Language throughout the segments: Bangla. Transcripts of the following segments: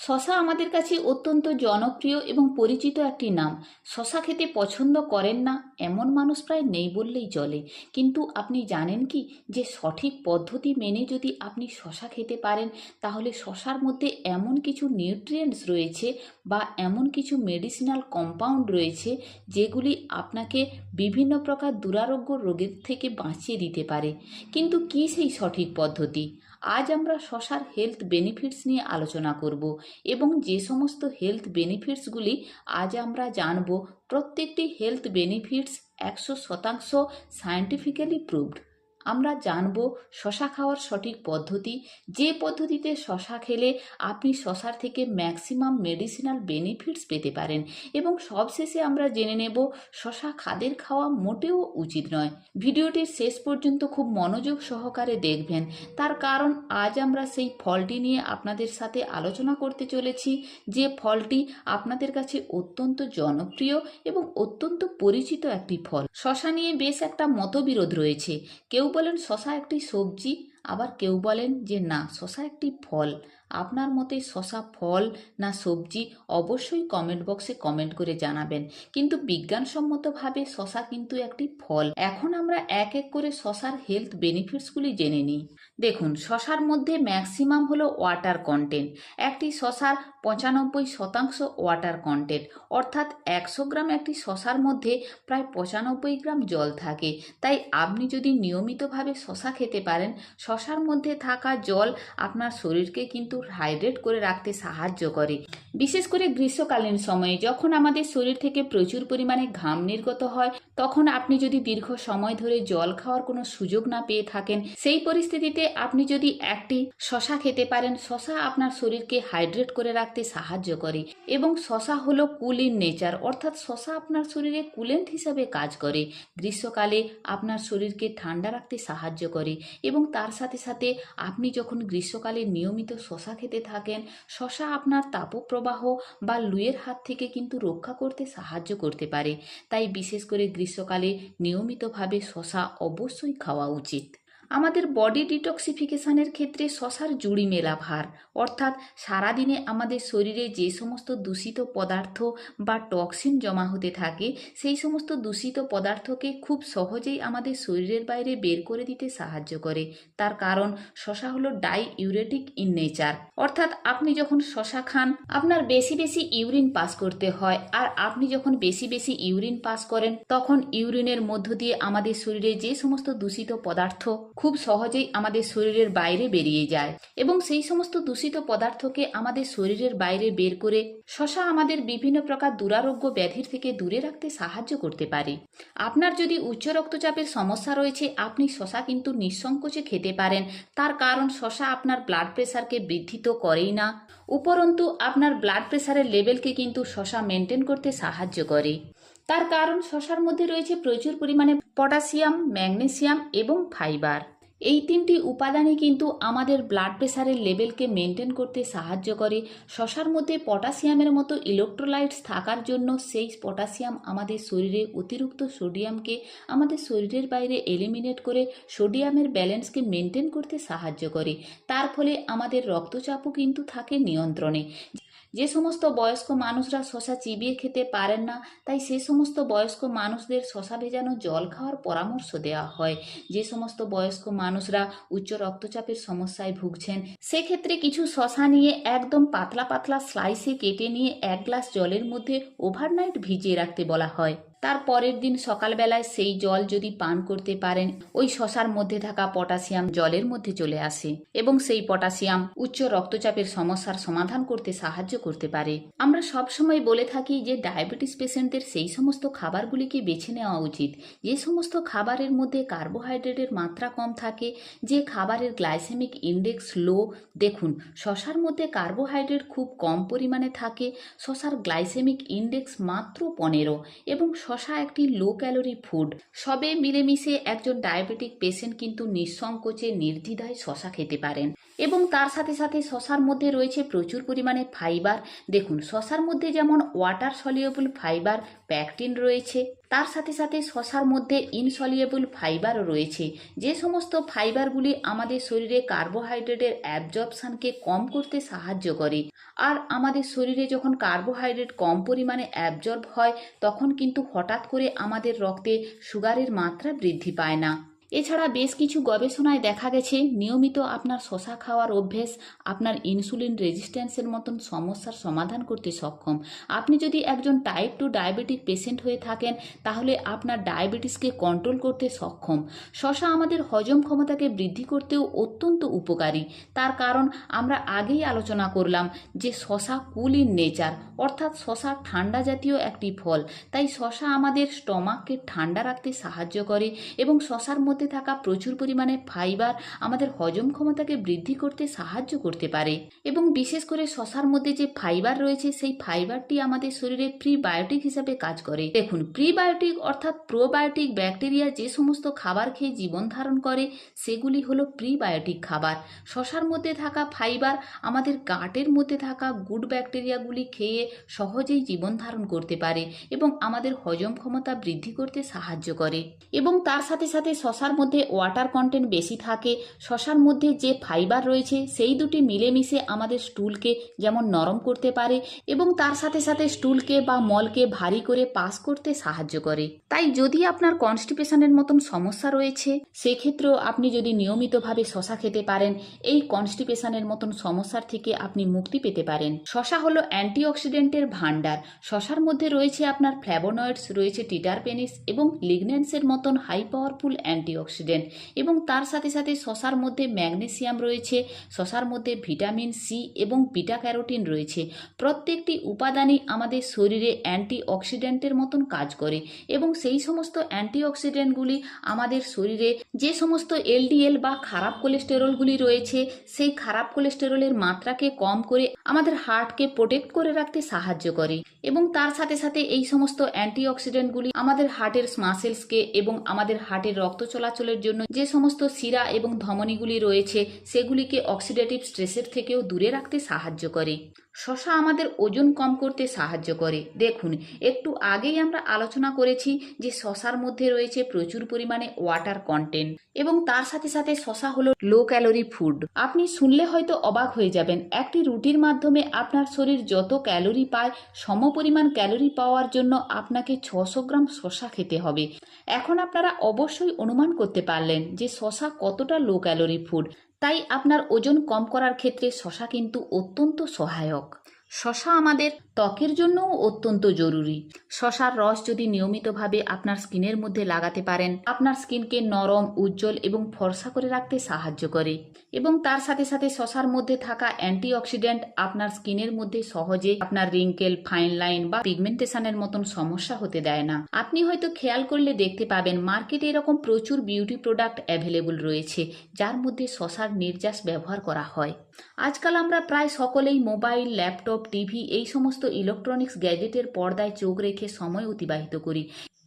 শশা আমাদের কাছে অত্যন্ত জনপ্রিয় এবং পরিচিত একটি নাম। শশা খেতে পছন্দ করেন না, এমন মানুষ প্রায় নেই বললেই চলে। কিন্তু আপনি জানেন কি যে সঠিক পদ্ধতি মেনে যদি আপনি শশা খেতে পারেন, তাহলে শশার মধ্যে এমন কিছু নিউট্রিয়েন্টস রয়েছে বা এমন কিছু মেডিসিনাল কম্পাউন্ড রয়েছে যেগুলি আপনাকে বিভিন্ন প্রকার দুরারোগ্য রোগের থেকে বাঁচিয়ে দিতে পারে। কিন্তু কী সেই সঠিক পদ্ধতি? আজ আমরা শশার হেলথ বেনিফিটস নিয়ে আলোচনা করব এবং যে সমস্ত হেলথ বেনিফিটসগুলি আজ আমরা জানব, প্রত্যেকটি হেলথ বেনিফিটস একশো শতাংশ সায়েন্টিফিক্যালি প্রুভড আমরা জানব শশা খাওয়ার সঠিক পদ্ধতি। যে পদ্ধতিতে শশা খেলে আপনি শশার থেকে ম্যাক্সিমাম মেডিসিনাল বেনিফিটস পেতে পারেন এবং সবশেষে আমরা জেনে নেব শশা খাদের খাওয়া মোটেও উচিত নয়। ভিডিওটির শেষ পর্যন্ত খুব মনোযোগ সহকারে দেখবেন। তার কারণ আজ আমরা সেই ফলটি নিয়ে আপনাদের সাথে আলোচনা করতে চলেছি। যে ফলটি আপনাদের কাছে অত্যন্ত জনপ্রিয় এবং অত্যন্ত পরিচিত একটি ফল। শশা নিয়ে বেশ একটা মতবিরোধ রয়েছে। কেউ বলেন শশা একটি সবজি আবার কেউ বলেন যে না শশা একটি ফল। আপনার মতে শশা ফল না সবজি অবশ্যই কমেন্ট বক্সে কমেন্ট করে জানাবেন। কিন্তু বিজ্ঞানসম্মতভাবে শশা কিন্তু একটি ফল। এখন আমরা এক এক করে শশার হেলথ বেনিফিটসগুলি জেনে নিই। দেখুন শশার মধ্যে ম্যাক্সিমাম হলো ওয়াটার কন্টেন্ট একটি শশার পঁচানব্বই শতাংশ ওয়াটার কন্টেন্ট অর্থাৎ একশো গ্রাম একটি শশার মধ্যে প্রায় পঁচানব্বই গ্রাম জল থাকে। তাই আপনি যদি নিয়মিতভাবে শশা খেতে পারেন শশার মধ্যে থাকা জল আপনার শরীরকে কিন্তু হাইড্রেট করে রাখতে সাহায্য করে। বিশেষ করে গ্রীষ্মকালীন সময়ে যখন আমাদের শরীর থেকে প্রচুর পরিমাণে ঘাম নির্গত হয় তখন আপনি যদি দীর্ঘ সময় ধরে জল খাওয়ার কোনো সুযোগ না পেয়ে থাকেন, সেই পরিস্থিতিতে আপনি যদি একটি শশা খেতে পারেন, শশা আপনার শরীরকে হাইড্রেট করে রাখতে সাহায্য করে এবং শশা হলো কুল ইন নেচার, অর্থাৎ শশা আপনার শরীরে কুলেন্ট হিসাবে কাজ করে, গ্রীষ্মকালে আপনার শরীরকে ঠান্ডা রাখতে সাহায্য করে এবং তার সাথে সাথে আপনি যখন গ্রীষ্মকালে নিয়মিত শশা খেতে থাকেন, শশা আপনার তাপপ্রবাহ বা লুয়ের হাত থেকে কিন্তু রক্ষা করতে সাহায্য করতে পারে। তাই বিশেষ করে গ্রীষ্মকালে নিয়মিতভাবে শশা অবশ্যই খাওয়া উচিত। আমাদের বডি ডিটক্সিফিকেশনের ক্ষেত্রে শশার জুড়ি মেলা ভার। অর্থাৎ সারাদিনে আমাদের শরীরে যে সমস্ত দূষিত পদার্থ বা টক্সিন জমা হতে থাকে, সেই সমস্ত দূষিত পদার্থকে খুব সহজেই আমাদের শরীরের বাইরে বের করে দিতে সাহায্য করে। তার কারণ, শশা হলো ডাই ইউরেটিক ইন নেচার অর্থাৎ আপনি যখন শশা খান, আপনার বেশি বেশি ইউরিন পাস করতে হয়। আর আপনি যখন বেশি বেশি ইউরিন পাস করেন, তখন ইউরিনের মধ্য দিয়ে আমাদের শরীরে যে সমস্ত দূষিত পদার্থ খুব সহজেই আমাদের শরীরের বাইরে বেরিয়ে যায় এবং সেই সমস্ত দূষিত পদার্থকে আমাদের শরীরের বাইরে বের করে শশা আমাদের বিভিন্ন প্রকার দুরারোগ্য ব্যাধির থেকে দূরে রাখতে সাহায্য করতে পারে। আপনার যদি উচ্চ রক্তচাপের সমস্যা রয়েছে, আপনি শশা কিন্তু নিঃসংকোচে খেতে পারেন। তার কারণ, শশা আপনার ব্লাড প্রেশারকে বৃদ্ধি তো করেই না। উপরন্তু, আপনার ব্লাড প্রেশারের লেভেলকে কিন্তু শশা মেনটেন করতে সাহায্য করে। তার কারণ শশার মধ্যে রয়েছে প্রচুর পরিমাণে পটাশিয়াম, ম্যাগনেসিয়াম এবং ফাইবার। এই তিনটি উপাদানই কিন্তু আমাদের ব্লাড প্রেশারের লেভেলকে মেনটেন করতে সাহায্য করে। শশার মধ্যে পটাশিয়ামের মতো ইলেকট্রোলাইটস থাকার জন্য সেই পটাশিয়াম আমাদের শরীরে অতিরিক্ত সোডিয়ামকে আমাদের শরীরের বাইরে এলিমিনেট করে সোডিয়ামের ব্যালেন্সকে মেনটেন করতে সাহায্য করে। তার ফলে আমাদের রক্তচাপও কিন্তু থাকে নিয়ন্ত্রণে। যে সমস্ত বয়স্ক মানুষরা শশা চিবিয়ে খেতে পারেন না, তাই সে সমস্ত বয়স্ক মানুষদের শশা ভেজানো জল খাওয়ার পরামর্শ দেওয়া হয়। যে সমস্ত বয়স্ক মানুষরা উচ্চ রক্তচাপের সমস্যায় ভুগছেন, সেক্ষেত্রে কিছু শশা নিয়ে একদম পাতলা পাতলা স্লাইসে কেটে নিয়ে এক গ্লাস জলের মধ্যে ওভারনাইট ভিজিয়ে রাখতে বলা হয়। তার পরের দিন সকালবেলায় সেই জল যদি পান করতে পারেন, ওই শশার মধ্যে থাকা পটাশিয়াম জলের মধ্যে চলে আসে এবং সেই পটাশিয়াম উচ্চ রক্তচাপের সমস্যার সমাধান করতে সাহায্য করতে পারে। আমরা সব সময় বলে থাকি যে ডায়াবেটিস পেশেন্টদের সেই সমস্ত খাবারগুলিকে বেছে নেওয়া উচিত। যে সমস্ত খাবারের মধ্যে কার্বোহাইড্রেটের মাত্রা কম থাকে, যে খাবারের গ্লাইসেমিক ইন্ডেক্স লো, দেখুন, শশার মধ্যে কার্বোহাইড্রেট খুব কম পরিমাণে থাকে, শশার গ্লাইসেমিক ইন্ডেক্স মাত্র পনেরো এবং শশা একটি লো ক্যালোরি ফুড সবে মিলেমিশে একজন ডায়াবেটিক পেশেন্ট কিন্তু নিঃসংকোচে নির্দ্বিধায় শশা খেতে পারেন। এবং তার সাথে সাথে শশার মধ্যে রয়েছে প্রচুর পরিমাণে ফাইবার। দেখুন, শশার মধ্যে যেমন ওয়াটার সলিউবল ফাইবার প্যাকটিন রয়েছে, তার সাথে সাথে শশার মধ্যে ইনসলিউবল ফাইবারও রয়েছে। যে সমস্ত ফাইবারগুলি আমাদের শরীরে কার্বোহাইড্রেটের অ্যাবজর্পশনকে কম করতে সাহায্য করে, আর আমাদের শরীরে যখন কার্বোহাইড্রেট কম পরিমাণে অ্যাবজর্ব হয়, তখন কিন্তু হঠাৎ করে আমাদের রক্তে সুগারের মাত্রা বৃদ্ধি পায় না। এছাড়া বেশ কিছু গবেষণায় দেখা গেছে, নিয়মিত আপনার শশা খাওয়ার অভ্যেস, আপনার ইনসুলিন রেজিস্ট্যান্সের মতন সমস্যার সমাধান করতে সক্ষম। আপনি যদি একজন টাইপ টু ডায়াবেটিক পেশেন্ট হয়ে থাকেন, তাহলে আপনার ডায়াবেটিসকে কন্ট্রোল করতে সক্ষম। শশা আমাদের হজম ক্ষমতাকে বৃদ্ধি করতেও অত্যন্ত উপকারী। তার কারণ, আমরা আগেই আলোচনা করলাম যে শশা কুল ইন নেচার অর্থাৎ শশা ঠান্ডা জাতীয় একটি ফল। তাই শশা আমাদের স্টমাককে ঠান্ডা রাখতে সাহায্য করে এবং শশার মধ্যে থাকা প্রচুর পরিমাণে ফাইবার আমাদের হজম ক্ষমতাকে বৃদ্ধি করতে সাহায্য করতে পারে। এবং বিশেষ করে শশার মধ্যে যে ফাইবার রয়েছে, সেই ফাইবারটি আমাদের শরীরে প্রিবায়োটিক হিসাবে কাজ করে। দেখুন, প্রিবায়োটিক অর্থাৎ প্রোবায়োটিক ব্যাকটেরিয়া যে সমস্ত খাবার খেয়ে জীবন ধারণ করে, সেগুলি হলো প্রিবায়োটিক খাবার। শশার মধ্যে থাকা ফাইবার আমাদের গাটের মধ্যে থাকা গুড ব্যাকটেরিয়াগুলি খেয়ে সহজেই জীবন ধারণ করতে পারে এবং আমাদের হজম ক্ষমতা বৃদ্ধি করতে সাহায্য করে। এবং তার সাথে সাথে শশার মধ্যে ওয়াটার কন্টেন্ট বেশি থাকে, শশার মধ্যে যে ফাইবার রয়েছে সেই দুটি মিলেমিশে আমাদের স্টুলকে যেমন নরম করতে পারে এবং তার সাথে সাথে স্টুলকে বা মলকে ভারী করে পাস করতে সাহায্য করে। তাই যদি আপনার কনস্টিপেশনের মতন সমস্যা রয়েছে, সেক্ষেত্রেও আপনি যদি নিয়মিতভাবে শশা খেতে পারেন, এই কনস্টিপেশনের মতন সমস্যার থেকে আপনি মুক্তি পেতে পারেন। শশা হলো অ্যান্টিঅক্সিডেন্টের ভাণ্ডার। শশার মধ্যে রয়েছে আপনার ফ্ল্যাবোনয়েডস রয়েছে টিটারপেনিস এবং লিগন্যান্সের মতন হাই পাওয়ারফুল অ্যান্টিঅক্সিডেন্ট এবং তার সাথে সাথে শশার মধ্যে ম্যাগনেসিয়াম রয়েছে, শশার মধ্যে ভিটামিন সি এবং বিটা ক্যারোটিন রয়েছে। প্রত্যেকটি উপাদানই আমাদের শরীরে অ্যান্টিঅক্সিডেন্টের মতন কাজ করে এবং সেই সমস্ত অ্যান্টিঅক্সিডেন্টগুলি আমাদের শরীরে যে সমস্ত এলডিএল বা খারাপ কোলেস্টেরলগুলি রয়েছে, সেই খারাপ কোলেস্টেরলের মাত্রাকে কম করে আমাদের হার্টকে প্রোটেক্ট করে রাখতে সাহায্য করে এবং তার সাথে সাথে এই সমস্ত অ্যান্টিঅক্সিডেন্টগুলি আমাদের হার্টের মাসেলসকে এবং আমাদের হার্টের রক্ত চলাচলের জন্য যে সমস্ত শিরা এবং ধমনীগুলি রয়েছে, সেগুলিকে অক্সিডেটিভ স্ট্রেসের থেকেও দূরে রাখতে সাহায্য করে। শশা আমাদের ওজন কম করতে সাহায্য করে। দেখুন, একটু আগেই আমরা আলোচনা করেছি যে শশার মধ্যে রয়েছে প্রচুর পরিমাণে ওয়াটার কন্টেন্ট এবং তার সাথে সাথে শশা হলো লো ক্যালোরি ফুড আপনি শুনলে হয়তো অবাক হয়ে যাবেন, একটি রুটির মাধ্যমে আপনার শরীর যত ক্যালোরি পায় সমপরিমাণ ক্যালোরি পাওয়ার জন্য আপনাকে ছশো গ্রাম শশা খেতে হবে। এখন আপনারা অবশ্যই অনুমান করতে পারলেন যে শশা কতটা লো ক্যালোরি ফুড তাই আপনার ওজন কম করার ক্ষেত্রে শশা কিন্তু অত্যন্ত সহায়ক। শশা আমাদের ত্বকের জন্যও অত্যন্ত জরুরি। শশার রস যদি নিয়মিতভাবে আপনার স্কিনের মধ্যে লাগাতে পারেন, আপনার স্কিনকে নরম, উজ্জ্বল এবং ফর্সা করে রাখতে সাহায্য করে। এবং তার সাথে সাথে শশার মধ্যে থাকা অ্যান্টিঅক্সিডেন্ট আপনার স্কিনের মধ্যে সহজে আপনার রিঙ্কেল, ফাইন লাইন বা পিগমেন্টেশনের মতন সমস্যা হতে দেয় না। আপনি হয়তো খেয়াল করলে দেখতে পাবেন মার্কেটে এরকম প্রচুর বিউটি প্রোডাক্ট অ্যাভেলেবল রয়েছে, যার মধ্যে শশার নির্যাস ব্যবহার করা হয়। আজকাল আমরা প্রায় সকলেই মোবাইল, ল্যাপটপ, টিভি এই সমস্ত ইলেকট্রনিক্স গ্যাজেটের পর্দায় চোখ রেখে সময় অতিবাহিত করি।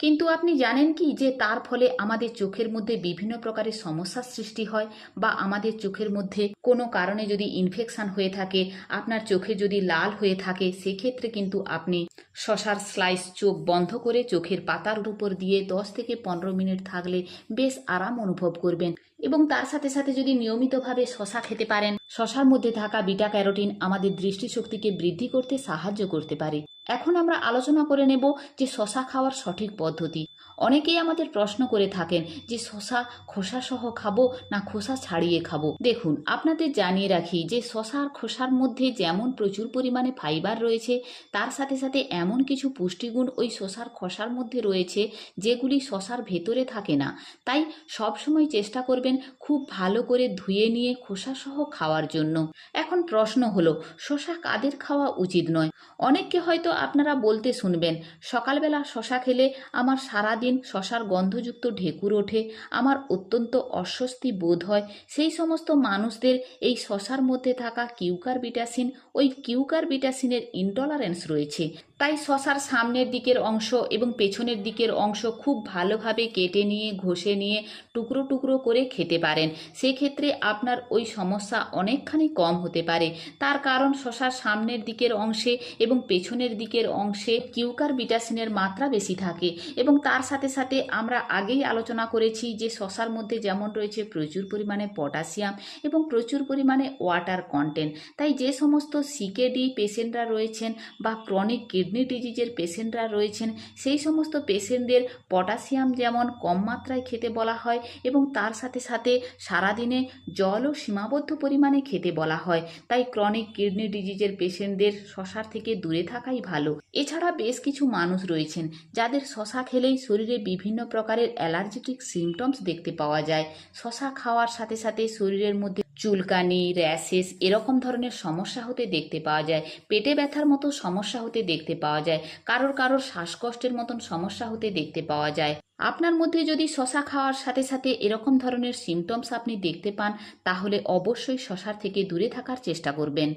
কিন্তু আপনি জানেন কি যে তার ফলে আমাদের চোখের মধ্যে বিভিন্ন প্রকারের সমস্যার সৃষ্টি হয় বা আমাদের চোখের মধ্যে কোনো কারণে যদি ইনফেকশন হয়ে থাকে, আপনার চোখে যদি লাল হয়ে থাকে, সেক্ষেত্রে কিন্তু আপনি শশার স্লাইস চোখ বন্ধ করে চোখের পাতার উপর দিয়ে দশ থেকে পনেরো মিনিট থাকলে বেশ আরাম অনুভব করবেন। এবং তার সাথে সাথে যদি নিয়মিতভাবে শশা খেতে পারেন, শশার মধ্যে থাকা বিটা ক্যারোটিন আমাদের দৃষ্টিশক্তিকে বৃদ্ধি করতে সাহায্য করতে পারে। এখন আমরা আলোচনা করে নেব যে শশা খাওয়ার সঠিক পদ্ধতি। অনেকেই আমাদের প্রশ্ন করে থাকেন যে শশা খোসা সহ খাব না খোসা ছাড়িয়ে খাব? দেখুন, আপনাদের জানিয়ে রাখি যে শশা আর খোসার মধ্যে যেমন প্রচুর পরিমাণে ফাইবার রয়েছে, তার সাথে সাথে এমন কিছু পুষ্টিগুণ ওই শশার খোসার মধ্যে রয়েছে যেগুলি শশার ভেতরে থাকে না। তাই সবসময় চেষ্টা করবেন খুব ভালো করে ধুয়ে নিয়ে খোসা সহ খাওয়ার জন্য। এখন প্রশ্ন হলো, শশা কাদের খাওয়া উচিত নয়? অনেককে হয়তো আপনারা বলতে শুনবেন, সকালবেলা শশা খেলে আমার সারাদিন শশার গন্ধযুক্ত ঢেকুর ওঠে, আমার অত্যন্ত অস্বস্তি বোধ হয়, সেই সমস্ত মানুষদের এই শশার মধ্যে থাকা কিউকার বিটাসিন ওই কিউকার বিটাসিনের ইনটলারেন্স রয়েছে। তাই শশার সামনের দিকের অংশ এবং পেছনের দিকের অংশ খুব ভালোভাবে কেটে নিয়ে, ঘষে নিয়ে টুকরো টুকরো করে খেতে পারেন। সেক্ষেত্রে আপনার ওই সমস্যা অনেকখানি কম হতে পারে। তার কারণ শশার সামনের দিকের অংশে এবং পেছনের দিকের অংশে কিউকার বিটাসিনের মাত্রা বেশি থাকে এবং তার সাথে সাথে আমরা আগেই আলোচনা করেছি যে শশার মধ্যে যেমন রয়েছে প্রচুর পরিমাণে পটাশিয়াম এবং প্রচুর পরিমাণে ওয়াটার কন্টেন্ট। তাই যে সমস্ত সিকেডি পেশেন্টরা রয়েছেন বা ক্রনিক কিডনি ডিজিজের পেশেন্টরা রয়েছেন, সেই সমস্ত পেশেন্টদের পটাশিয়াম যেমন কম মাত্রায় খেতে বলা হয় এবং তার সাথে সাথে সারাদিনে জলও সীমাবদ্ধ পরিমাণে খেতে বলা হয়। তাই ক্রনিক কিডনি ডিজিজের পেশেন্টদের শশার থেকে দূরে থাকাই ভালো। এছাড়া বেশ কিছু মানুষ রয়েছেন, যাদের শশা খেলেই শরীরে বিভিন্ন প্রকারের অ্যালার্জেটিক সিমটমস দেখতে পাওয়া যায়। শশা খাওয়ার সাথে সাথে শরীরের মধ্যে চুলকানি র্যাশেস এরকম ধরনের সমস্যা হতে দেখতে পাওয়া যায়। পেটে ব্যথার মতো সমস্যা হতে দেখতে পাওয়া যায়। কারোর কারোর শ্বাসকষ্টের মতন সমস্যা হতে দেখতে পাওয়া যায়। আপনার মধ্যে যদি শশা খাওয়ার সাথে সাথে এরকম ধরনের সিমটমস আপনি দেখতে পান, তাহলে অবশ্যই শশার থেকে দূরে থাকার চেষ্টা করবেন।